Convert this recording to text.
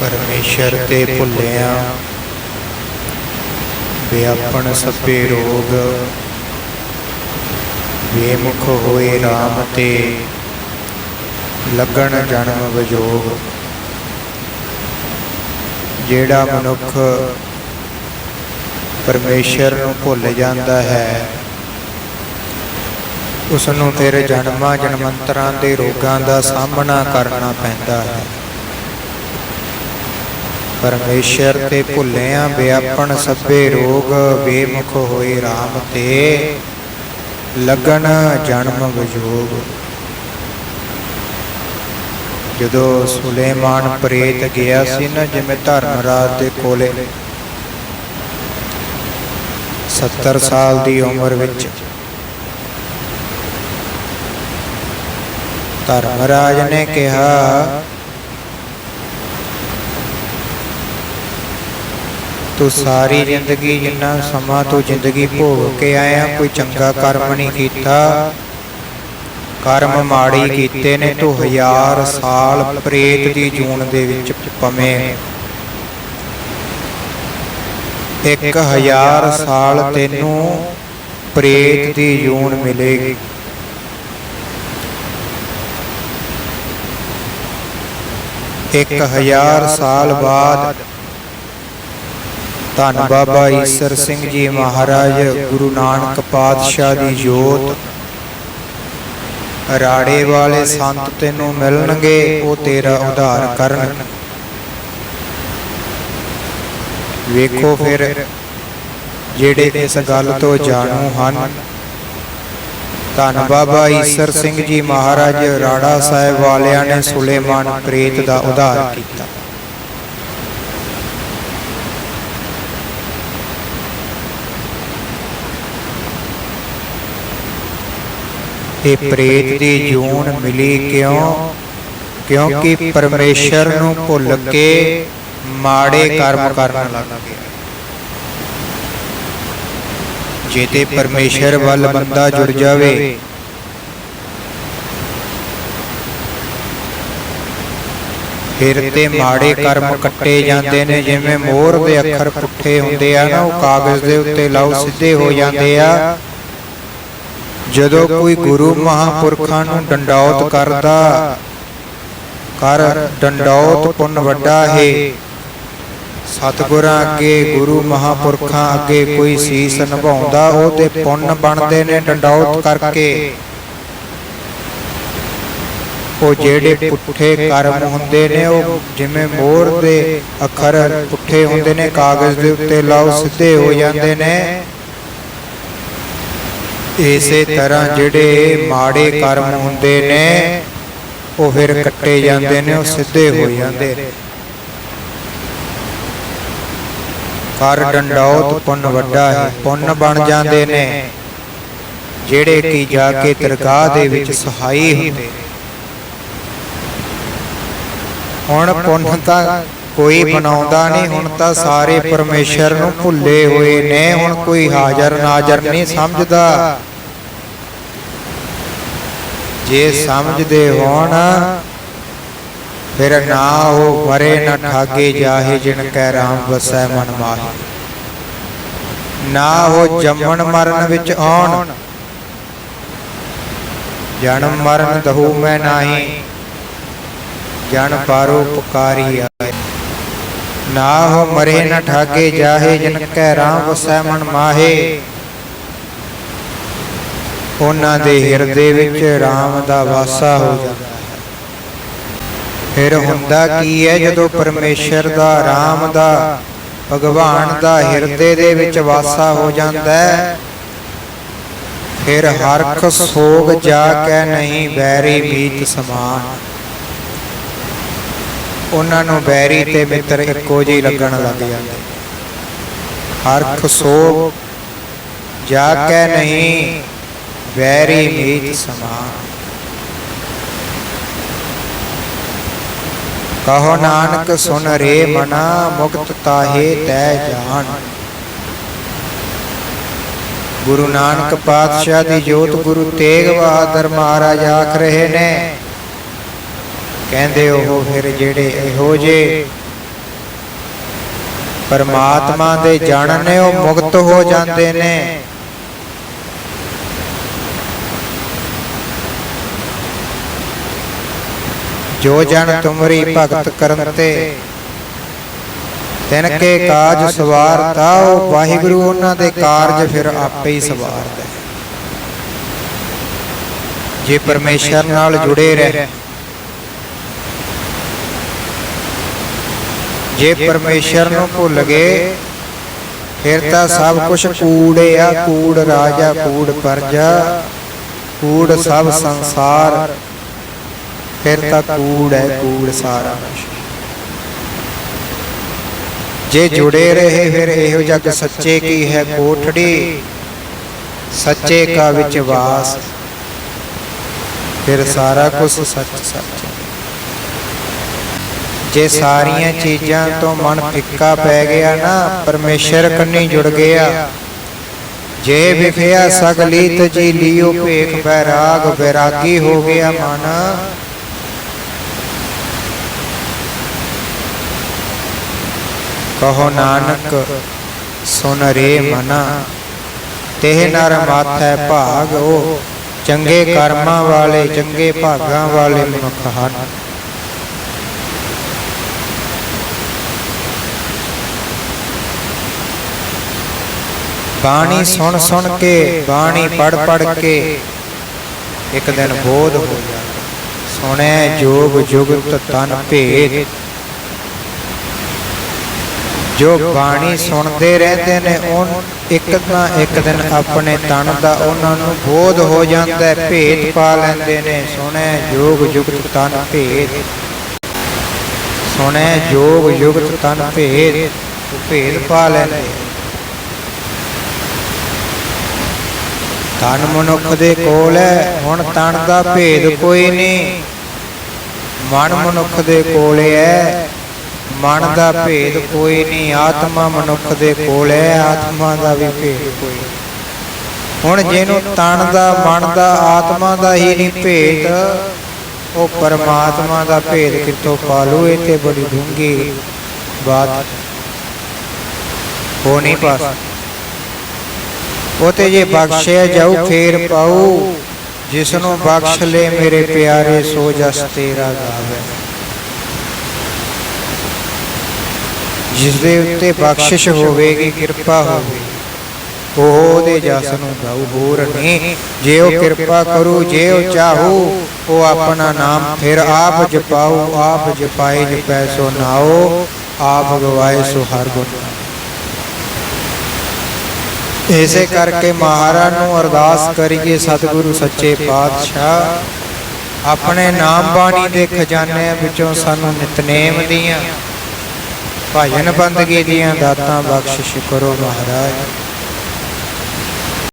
ਪਰਮੇਸ਼ਰ ਤੇ ਭੁੱਲਿਆ। ਵਿਆਪਣ ਸਭੇ ਰੋਗ। ਵੇਮੁਖ ਹੋਏ RAM ਤੇ। ਲੱਗਣ ਜਨਮ ਵਿਜੋਗ। ਜਿਹੜਾ ਮਨੁੱਖ ਪਰਮੇਸ਼ਰ ਨੂੰ ਭੁੱਲ ਜਾਂਦਾ ਹੈ ਉਸ ਨੂੰ ਫਿਰ ਜਨਮਾਂ ਜਨਮੰਤਰਾਂ ਦੇ ਰੋਗਾਂ ਦਾ ਸਾਹਮਣਾ ਕਰਨਾ ਪੈਂਦਾ ਹੈ। ਪਰਮੇਸ਼ਰ ਤੇ ਭੁੱਲਿਆਂ ਵਿਆਪਣ ਸਭੇ ਰੋਗ ਬੇਮੁਖ ਹੋਏ RAM ਤੇ। ਲੱਗਣ ਜਨਮ ਵਿਜੋਗ। ਜਦੋਂ ਸੁਲੇਮਾਨ ਪ੍ਰੇਤ ਗਿਆ ਸੀ ਨਾ, ਜਿਵੇਂ ਧਰਮਰਾਜ ਦੇ ਕੋਲੇ 70 ਸਾਲ ਦੀ ਉਮਰ ਵਿੱਚ, ਧਰਮਰਾਜ ਨੇ ਕਿਹਾ ਤੂੰ ਸਾਰੀ ਜ਼ਿੰਦਗੀ ਜਿੰਨਾ ਸਮਾਂ ਤੂੰ ਜ਼ਿੰਦਗੀ ਭੋਗ ਕੇ ਆਇਆ, ਕੋਈ ਚੰਗਾ ਕਰਮ ਨਹੀਂ ਕੀਤਾ। ਕਰਮ ਮਾੜੀ ਕੀਤੇ ਨੇ ਤੂੰ ਹਜ਼ਾਰ ਸਾਲ ਪ੍ਰੇਤ ਦੀ ਜੂਨ ਦੇ ਵਿੱਚ ਪਵੇਂ। ਇੱਕ ਹਜ਼ਾਰ ਸਾਲ ਤੈਨੂੰ ਪ੍ਰੇਤ ਦੀ ਜੂਨ ਮਿਲੇਗੀ। ਇੱਕ ਹਜ਼ਾਰ ਸਾਲ ਬਾਅਦ ਧੰਨ ਬਾਬਾ ਈਸਰ ਸਿੰਘ ਜੀ ਮਹਾਰਾਜ ਗੁਰੂ ਨਾਨਕ ਪਾਤਸ਼ਾਹ ਦੀ ਜੋਤ। ਰਾੜੇ ਵਾਲੇ ਸੰਤ ਤੈਨੂੰ ਮਿਲਣਗੇ ਉਹ ਤੇਰਾ ਉਧਾਰ ਕਰਨ। ਵੇਖੋ ਫਿਰ ਜਿਹੜੇ ਇਸ ਗੱਲ ਤੋਂ ਜਾਣੂ ਹਨ। ਧੰਨ ਬਾਬਾ ਈਸਰ ਸਿੰਘ ਜੀ ਮਹਾਰਾਜ ਰਾੜਾ ਸਾਹਿਬ ਵਾਲਿਆਂ ਨੇ ਸੁਲੇਮਾਨ ਪ੍ਰੇਤ ਦਾ ਉਧਾਰ ਕੀਤਾ। ਇਹ ਪ੍ਰੇਤ ਦੀ ਜੂਨ ਮਿਲੀ ਕਿਉਂ? ਕਿਉਂਕਿ ਪਰਮੇਸ਼ਰ ਨੂੰ ਭੁੱਲ ਕੇ ਮਾੜੇ ਕਰਮ ਕਰਨ ਲੱਗ ਗਿਆ। ਜੇ ਤੇ ਪਰਮੇਸ਼ਰ ਵੱਲ ਬੰਦਾ ਜੁੜ ਜਾਵੇ, ਫਿਰ ਤੇ ਮਾੜੇ ਕਰਮ ਕੱਟੇ ਜਾਂਦੇ ਨੇ। ਜਿਵੇਂ ਮੋਹਰ ਦੇ ਅੱਖਰ ਪੁੱਠੇ ਹੁੰਦੇ ਆ ਨਾ, ਉਹ ਕਾਗਜ਼ ਦੇ ਉੱਤੇ ਲਾਉ ਸਿੱਧੇ ਹੋ ਜਾਂਦੇ ਆ। ਜਦੋਂ ਕੋਈ ਗੁਰੂ ਮਹਾਪੁਰਖਾਂ ਨੂੰ ਡੰਡੌਤ ਕਰਦਾ ਕਰ ਡੰਡੌਤ ਪੁੰਨ ਵੱਡਾ ਹੈ। ਸਤਿਗੁਰਾਂ ਅੱਗੇ ਗੁਰੂ ਮਹਾਪੁਰਖਾਂ ਅੱਗੇ ਕੋਈ ਸੀਸ ਨਿਭਾਉਂਦਾ ਉਹਦੇ ਪੁੰਨ ਬਣਦੇ ਨੇ ਡੰਡੌਤ ਕਰਕੇ। ਉਹ ਜਿਹੜੇ ਪੁੱਠੇ ਕਰਮ ਹੁੰਦੇ ਨੇ ਉਹ ਜਿਵੇਂ ਮੋਹਰ ਦੇ ਅੱਖਰ ਪੁੱਠੇ ਹੁੰਦੇ ਨੇ ਕਾਗਜ਼ ਦੇ ਉੱਤੇ ਲਾਓ ਸਿੱਧੇ ਹੋ ਜਾਂਦੇ ਨੇ। ਇਸੇ ਤਰ੍ਹਾਂ ਜਿਹੜੇ ਮਾੜੇ ਕਰਮ ਹੁੰਦੇ ਨੇ, ਉਹ ਫਿਰ ਕੱਟੇ ਜਾਂਦੇ ਨੇ, ਉਹ ਸਿੱਧੇ ਹੋ ਜਾਂਦੇ ਨੇ। ਕਰ ਡੰਡੌਤ ਪੁੰਨ ਵੱਡਾ ਹੈ, ਪੁੰਨ ਬਣ ਜਾਂਦੇ ਨੇ। ਜਿਹੜੇ ਕੀ ਜਾ ਕੇ ਦਰਗਾਹ ਦੇ ਵਿੱਚ ਸਹਾਈ ਹੁੰਦੇ ਹੁਣ ਪੁੰਨ ਤਾਂ ਕੋਈ ਬਣਾਉਂਦਾ ਨਹੀਂ ਹੁਣ ਤਾਂ ਸਾਰੇ ਪਰਮੇਸ਼ਰ ਨੂੰ ਭੁੱਲੇ ਹੋਏ ਨੇ ਹੁਣ ਕੋਈ ਹਾਜ਼ਰ ਨਾਜ਼ਰ ਨਹੀਂ ਸਮਝਦਾ। ਜੇ ਸਮਝਦੇ ਹੋਣ ਫਿਰ ਨਾ ਉਹ ਮਰੇ ਨਾ ਠਾਗੇ ਜਾਹੇ ਜਿਨ ਕੈ ਰਾਮ ਵਸੈ ਮਨ ਮਾਹੀ। ਨਾ ਉਹ ਜੰਮਣ ਮਰਨ ਵਿੱਚ ਆਉਣ। ਜਨਮ ਮਰਨ ਦਹੂ ਮੈਂ ਨਾਹੀ। ਜਨ ਪਾਰੋ ਪੁਕਾਰੀ ਆਏ। ਨਾ ਮਰੇ ਨਾ ਠਾਗੇ ਜਾਹੇ, ਜਿਨ ਕੈ ਰਾਮ ਵਸੈ ਮਨ ਮਾਹੇ। ਉਹਨਾਂ ਦੇ ਹਿਰਦੇ ਵਿੱਚ ਰਾਮ ਦਾ ਵਾਸਾ ਹੋ ਜਾਂਦਾ ਹੈ। ਫਿਰ ਹੁੰਦਾ ਕੀ ਹੈ ਜਦੋਂ ਪਰਮੇਸ਼ਰ ਦਾ, ਰਾਮ ਦਾ, ਭਗਵਾਨ ਦਾ ਹਿਰਦੇ ਦੇ ਵਿੱਚ ਵਾਸਾ ਹੋ ਜਾਂਦਾ ਹੈ? ਫਿਰ ਹਰਖ ਸੋਗ ਜਾ ਕੇ ਨਹੀਂ ਬੈਰੀ ਬੀਤ ਸਮਾਨ। ਉਹਨਾਂ ਨੂੰ ਬੈਰੀ ਤੇ ਮਿੱਤਰ ਇੱਕੋ ਜਿਹੀ ਲੱਗਣ ਲੱਗ ਜਾਂਦੇ। ਹਰਖ ਸੋਗ ਜਾ ਕੇ ਨਹੀਂ ਵੈਰੀ ਮੀਤ ਸਮਾਨ ਕਹੋ ਨਾਨਕ ਸੁਨ ਰੇ ਮਨਾ, ਮੁਕਤ ਤਾਹੇ ਤੈ ਜਾਣ ਗੁਰੂ ਨਾਨਕ ਪਾਤਸ਼ਾਹ ਦੀ ਜੋਤ ਗੁਰੂ ਤੇਗ ਬਹਾਦਰ ਮਹਾਰਾਜ ਆਖ ਰਹੇ ਨੇ ਕਹਿੰਦੇ ਉਹ ਫਿਰ ਜਿਹੜੇ ਇਹੋ ਜੇ ਪਰਮਾਤਮਾ ਦੇ ਜਾਣਨੇ ਉਹ ਮੁਕਤ ਹੋ ਜਾਂਦੇ ਨੇ। ਜੋ ਜਨ ਤੁਮਰੀ ਭਗਤ ਕਰਨ ਤੇ, ਤਿਨ ਕੇ ਕਾਜ ਸਵਾਰਤਾ ਉਹ ਵਾਹਿਗੁਰੂ ਉਹਨਾਂ ਦੇ ਕਾਰਜ ਫਿਰ ਆਪੇ ਹੀ ਸਵਾਰਦਾ ਜੇ ਪਰਮੇਸ਼ਰ ਨਾਲ ਜੁੜੇ ਰਹਿ ਜੇ ਪਰਮੇਸ਼ਰ ਨੂੰ ਭੁੱਲ ਗਏ, ਫਿਰ ਤਾਂ ਸਭ ਕੁਝ ਕੂੜੇ ਆ ਕੂੜ ਰਾਜਾ, ਕੂੜ ਪਰਜਾ, ਕੂੜ ਸਭ ਸੰਸਾਰ, ਫਿਰ ਤਾਂ ਕੂੜ ਹੈ, ਕੂੜ ਸਾਰਾ ਜੇ ਜੁੜੇ ਰਹੇ, ਫਿਰ ਇਹੋ ਜਗ ਸੱਚੇ ਕੀ ਹੈ, ਕੋਠੜੀ, ਸੱਚੇ ਕਾ ਵਿੱਚ ਵਾਸ। ਫਿਰ ਸਾਰਾ ਕੁਝ ਸੱਚ ਸੱਚ ਜੇ ਸਾਰੀਆਂ ਚੀਜ਼ਾਂ ਤੋਂ ਮਨ ਫਿੱਕਾ ਪੈ ਗਿਆ ਨਾ, ਪਰਮੇਸ਼ਰ ਕੰਨੀ ਜੁੜ ਗਿਆ। ਜੇ ਵਿਖਿਆ ਸਗਲੀ ਤਜੀ ਲਿਓ ਭੇਖ ਬੈਰਾਗ ਬੈਰਾਗੀ ਹੋ ਗਿਆ ਮਨ। ਕਹੋ ਨਾਨਕ, ਸੁਨ ਰੇ ਮਨਾ। ਤੇਹ ਨਰ ਮਾਥੈ ਭਾਗ ਉਹ ਚੰਗੇ ਕਰਮਾਂ ਵਾਲੇ, ਚੰਗੇ ਭਾਗਾਂ ਵਾਲੇ ਮਨੁੱਖ ਹਨ ਬਾਣੀ ਸੁਣ ਸੁਣ ਕੇ ਬਾਣੀ ਪੜ ਪੜ ਕੇ ਇੱਕ ਦਿਨ ਬੋਧ ਹੋ ਜਾਵੇ ਸੁਣੈ ਜੋਗ ਜੁਗਤ ਤਨ ਭੇਦ। ਜੋ ਬਾਣੀ ਸੁਣਦੇ ਰਹਿੰਦੇ ਨੇ ਉਹ ਇੱਕ ਨਾ ਇੱਕ ਦਿਨ ਆਪਣੇ ਤਨ ਦਾ ਉਹਨਾਂ ਨੂੰ ਬੋਧ ਹੋ ਜਾਂਦਾ ਹੈ ਭੇਦ ਪਾ ਲੈਂਦੇ ਨੇ ਸੁਣੈ ਜੋਗ ਜੁਗਤ ਤਨ ਭੇਦ। ਸੁਣੈ ਜੋਗ ਜੁਗਤ ਤਨ ਭੇਦ। ਭੇਦ ਪਾ ਲੈਂਦੇ। ਤਨ ਮਨੁੱਖ ਦੇ ਕੋਲ ਹੈ, ਹੁਣ ਤਨ ਦਾ ਭੇਦ ਕੋਈ ਨਹੀਂ। ਮਨ ਮਨੁੱਖ ਦੇ ਕੋਲ ਹੈ, ਮਨ ਦਾ ਭੇਦ ਕੋਈ ਨਹੀਂ, ਆਤਮਾ ਮਨੁੱਖ ਦੇ ਕੋਲ ਹੈ, ਆਤਮਾ ਦਾ ਵੀ ਭੇਦ ਕੋਈ ਹੁਣ ਜਿਹਨੂੰ ਤਨ ਦਾ, ਮਨ ਦਾ, ਆਤਮਾ ਦਾ ਹੀ ਨਹੀਂ ਭੇਦ, ਉਹ ਪਰਮਾਤਮਾ ਦਾ ਭੇਦ ਕਿੱਥੋਂ ਪਾਲੂ ਇਹ ਤੇ ਬੜੀ ਡੂੰਗੀ ਬਾਤ ਹੋ। ਨਹੀਂ ਪਾਸ ਉਹ ਜੇ ਬਖਸ਼ਿਆ ਜਾਊ, ਫੇਰ ਪਾਉ ਜਿਸ ਨੂੰ ਬਖਸ਼ ਲੈ ਮੇਰੇ ਪਿਆਰੇ, ਸੋ ਜਸ ਤੇਰਾ ਗਾਵੇ। ਜਿਸ ਦੇ ਉੱਤੇ ਬਖਸ਼ਿਸ਼ ਹੋਵੇਗੀ, ਕਿਰਪਾ ਹੋਵੇ ਉਹ ਉਹਦੇ ਜਸ ਨੂੰ ਗਾਉ ਹੋਰ ਨਹੀਂ। ਜੇ ਉਹ ਕਿਰਪਾ ਕਰੂ, ਜੇ ਉਹ ਚਾਹੂ, ਉਹ ਆਪਣਾ ਨਾਮ ਫਿਰ ਆਪ ਜਪਾਉ ਆਪ ਜਪਾਏ ਜਪੈ ਸੋ ਨਾਉ, ਆਪ ਗਵਾਏ ਸੋ ਹਰ ਗੁਣ। ਇਸੇ ਕਰਕੇ ਮਹਾਰਾਜ ਨੂੰ ਅਰਦਾਸ ਕਰੀਏ, ਸਤਿਗੁਰੂ ਸੱਚੇ ਪਾਤਸ਼ਾਹ। ਆਪਣੇ ਨਾਮ ਬਾਣੀ ਦੇ ਖਜ਼ਾਨਿਆਂ ਵਿੱਚੋਂ ਸਾਨੂੰ ਨਿਤਨੇਮ ਦੀਆਂ, ਭਜਨ ਬੰਦਗੀ ਦੀਆਂ ਦਾਤਾਂ ਬਖਸ਼ਿਸ਼ ਕਰੋ ਮਹਾਰਾਜ।